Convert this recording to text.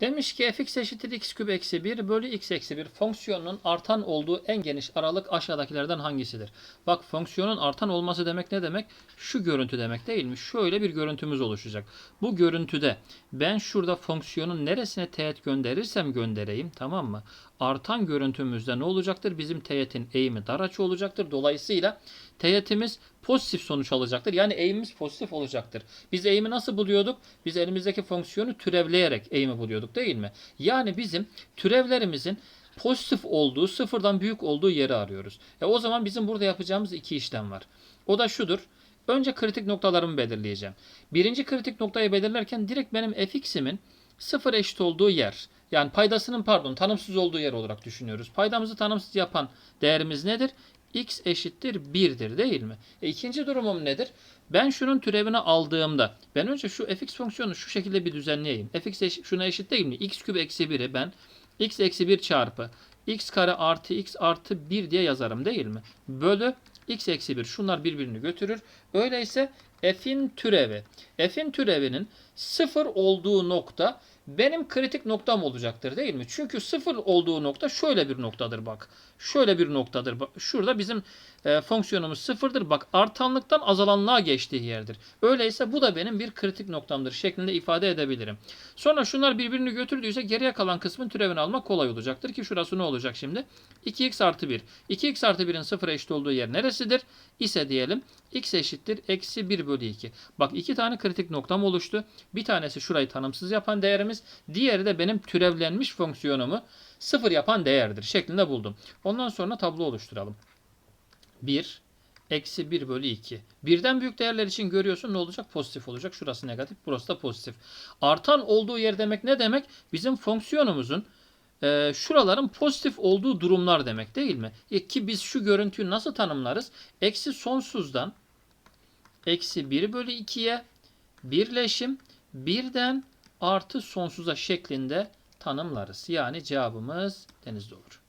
Demiş ki fx eşittir x küp eksi 1 bölü x eksi 1 fonksiyonun artan olduğu en geniş aralık aşağıdakilerden hangisidir? Bak fonksiyonun artan olması demek ne demek? Şu görüntü demek değil mi? Şöyle bir görüntümüz oluşacak. Bu görüntüde ben şurada fonksiyonun neresine teğet gönderirsem göndereyim tamam mı? Artan görüntümüzde ne olacaktır? Bizim teğetin eğimi dar açı olacaktır. Dolayısıyla teğetimiz pozitif sonuç alacaktır. Yani eğimimiz pozitif olacaktır. Biz eğimi nasıl buluyorduk? Biz elimizdeki fonksiyonu türevleyerek eğimi buluyorduk değil mi? Yani bizim türevlerimizin pozitif olduğu, sıfırdan büyük olduğu yeri arıyoruz. E o zaman bizim burada yapacağımız iki işlem var. O da şudur. Önce kritik noktalarımı belirleyeceğim. Birinci kritik noktayı belirlerken direkt benim fx'imin sıfır eşit olduğu yer. Yani paydasının pardon tanımsız olduğu yer olarak düşünüyoruz. Paydamızı tanımsız yapan değerimiz nedir? X eşittir 1'dir değil mi? E, ikinci durumum nedir? Ben şunun türevini aldığımda ben önce şu fx fonksiyonunu şu şekilde bir düzenleyeyim. fx eş, şuna eşit değil mi? x küp eksi 1'i ben x eksi 1 çarpı x kare artı x artı 1 diye yazarım değil mi? Bölü x eksi 1. Şunlar birbirini götürür. Öyleyse f'in türevi. F'in türevinin sıfır olduğu nokta benim kritik noktam olacaktır değil mi? Çünkü sıfır olduğu nokta şöyle bir noktadır bak. Şöyle bir noktadır. Bak, şurada bizim e, fonksiyonumuz sıfırdır. Bak artanlıktan azalanlığa geçtiği yerdir. Öyleyse bu da benim bir kritik noktamdır şeklinde ifade edebilirim. Sonra şunlar birbirini götürdüyse geriye kalan kısmın türevini almak kolay olacaktır ki şurası ne olacak şimdi? 2x artı 1. 2x artı 1'in sıfıra eşit olduğu yer neresidir? İse diyelim x eşittir eksi 1 bölü 2. Bak iki tane kritik noktam oluştu. Bir tanesi şurayı tanımsız yapan değerimiz. Diğeri de benim türevlenmiş fonksiyonumu sıfır yapan değerdir şeklinde buldum. Ondan sonra tablo oluşturalım. 1 eksi 1 bölü 2. Birden büyük değerler için görüyorsun ne olacak? Pozitif olacak. Şurası negatif, burası da pozitif. Artan olduğu yer demek ne demek? Bizim fonksiyonumuzun e, şuraların pozitif olduğu durumlar demek değil mi? E, ki biz şu görüntüyü nasıl tanımlarız? Eksi sonsuzdan eksi 1 bölü 2'ye birleşim birden artı sonsuza şeklinde tanımlarız. Yani cevabımız denizde olur.